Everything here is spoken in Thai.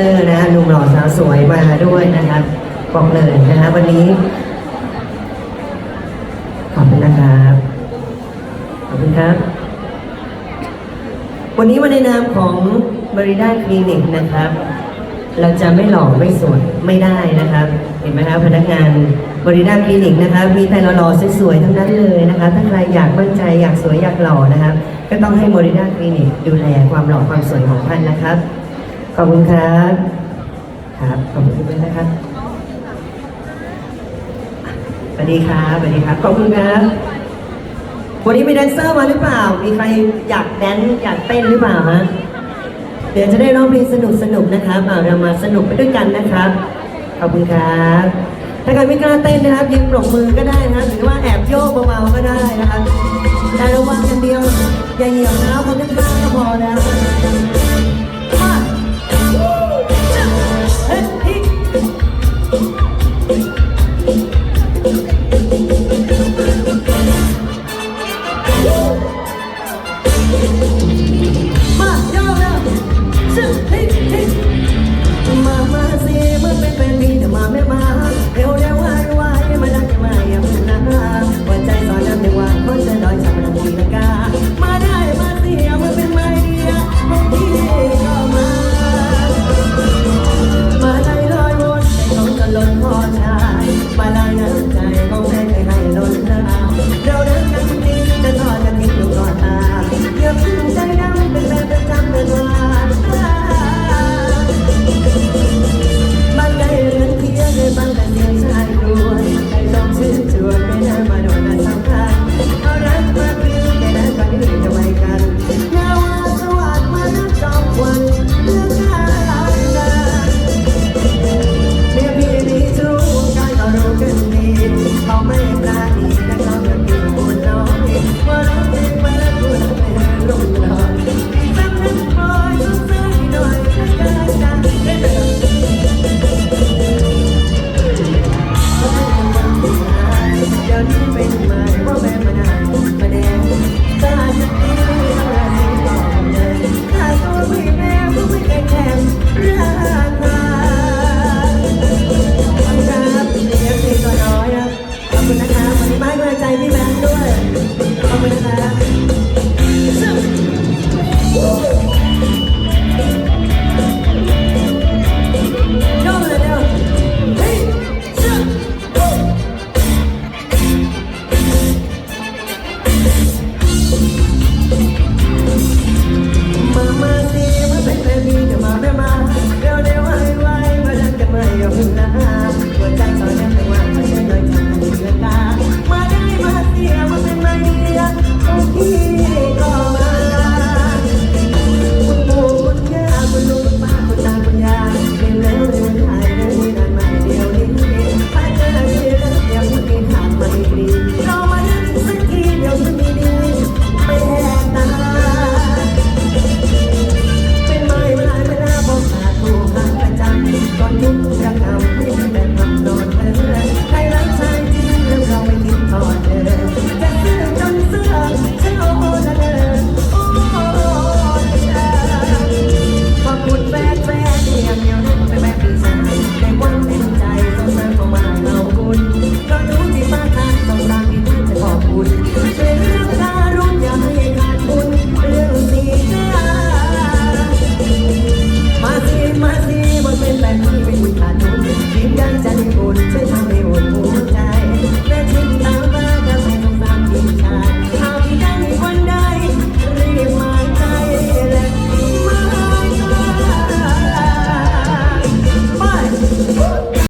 อร์นะฮะหนุ่มหล่อสาวสวยมาด้วยนะครับบอกเลยนะฮะวันนี้ ขอบคุณนะครับ ขอบคุณครับ วันนี้มาในนามของบริด้าคลินิกนะครับ เราจะไม่หล่อไม่สวยไม่ได้นะครับ เห็นไหมครับพนักงานบริด้าคลินิกนะครับ มีแต่หล่อๆสวยๆทั้งนั้นเลยนะคะถ้าใครอยากมั่นใจอยากสวยอยากหล่อนะครับ ก็ต้องให้บริด้าคลินิกดูแลความหล่อความสวยของท่านนะครับ ขอบคุณครับ ครับ ขอบคุณด้วยนะครับสวัสดีครับสวัสดีครับ ขอบคุณครับ วันนี้มีแดนเซอร์มาหรือเปล่า มีใครอยากแดนซ์อยากเต้นหรือเปล่าฮะ เดี๋ยวจะได้ร้องเพลงสนุกสนุกนะครับอ่าเรามาสนุกไปด้วยกันนะครับ ขอบคุณครับ ถ้าใครไม่กล้าเต้นนะครับยืนปรบมือก็ได้นะครับ หรือว่าแอบโยกเบาๆก็ได้นะครับแต่ระวังอย่างเดียว อย่าเหยียบเท้าคนข้างๆ